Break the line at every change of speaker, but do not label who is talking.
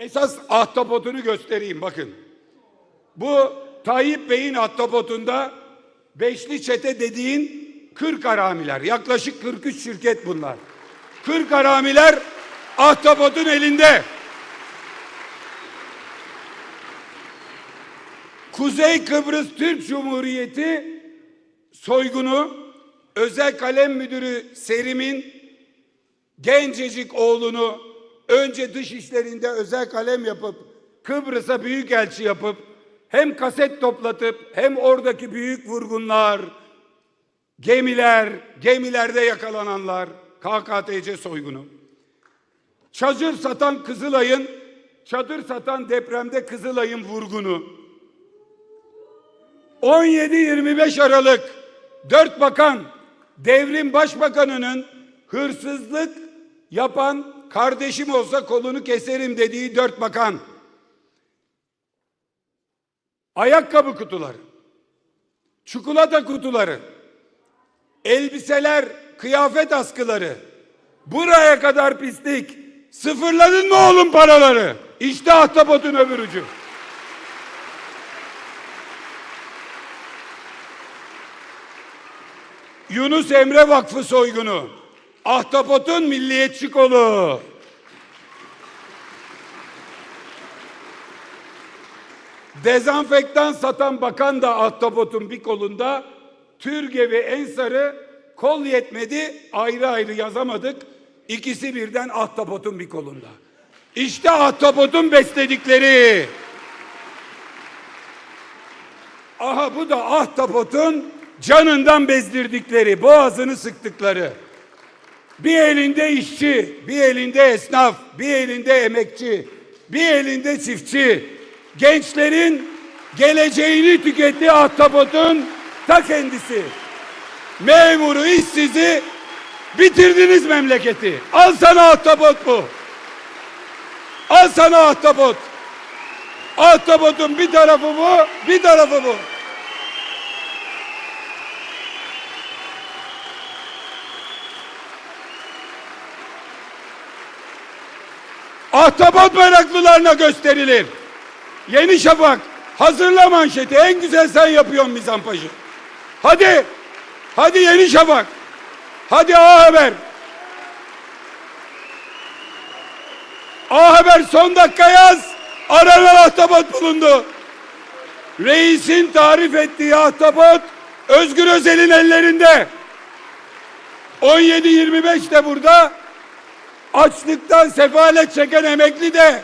Esas ahtapotunu göstereyim bakın. Bu Tayyip Bey'in ahtapotunda beşli çete dediğin 40 haramiler. Yaklaşık 43 şirket bunlar. 40 haramiler ahtapotun elinde. Kuzey Kıbrıs Türk Cumhuriyeti soygunu özel kalem müdürü Serim'in gencecik oğlunu önce dış işlerinde özel kalem yapıp Kıbrıs'a büyük elçi yapıp hem kaset toplatıp hem oradaki büyük vurgunlar, gemiler, gemilerde yakalananlar, KKTC soygunu. Çadır satan Kızılay'ın, çadır satan depremde Kızılay'ın vurgunu. 17-25 Aralık dört bakan devrim başbakanının hırsızlık yapan kardeşim olsa kolunu keserim dediği dört bakan. Ayakkabı kutuları, çikolata kutuları, elbiseler, kıyafet askıları. Buraya kadar pislik. Sıfırladın mı oğlum paraları? İşte ahtapotun öbür ucu. Yunus Emre Vakfı soygunu. Ahtapotun milliyetçi kolu. Dezenfektan satan bakan da ahtapotun bir kolunda. Türge ve Ensar'ı kol yetmedi ayrı ayrı yazamadık. İkisi birden ahtapotun bir kolunda. İşte ahtapotun besledikleri. Aha bu da ahtapotun canından bezdirdikleri, boğazını sıktıkları. Bir elinde işçi, bir elinde esnaf, bir elinde emekçi, bir elinde çiftçi. Gençlerin geleceğini tükettiği ahtapotun ta kendisi. Memuru, işsizi bitirdiniz memleketi. Al sana ahtapot bu. Al sana ahtapot. Ahtapotun bir tarafı bu, bir tarafı bu. Ahtapot meraklılarına gösterilir. Yeni Şafak hazırla manşeti. En güzel sen yapıyorsun mizampajı. Hadi. Hadi Yeni Şafak. Hadi A Haber. A Haber son dakika yaz. Aranan ahtapot bulundu. Reisin tarif ettiği ahtapot Özgür Özel'in ellerinde. 17-25 de burada. Açlıktan sefalet çeken emekli de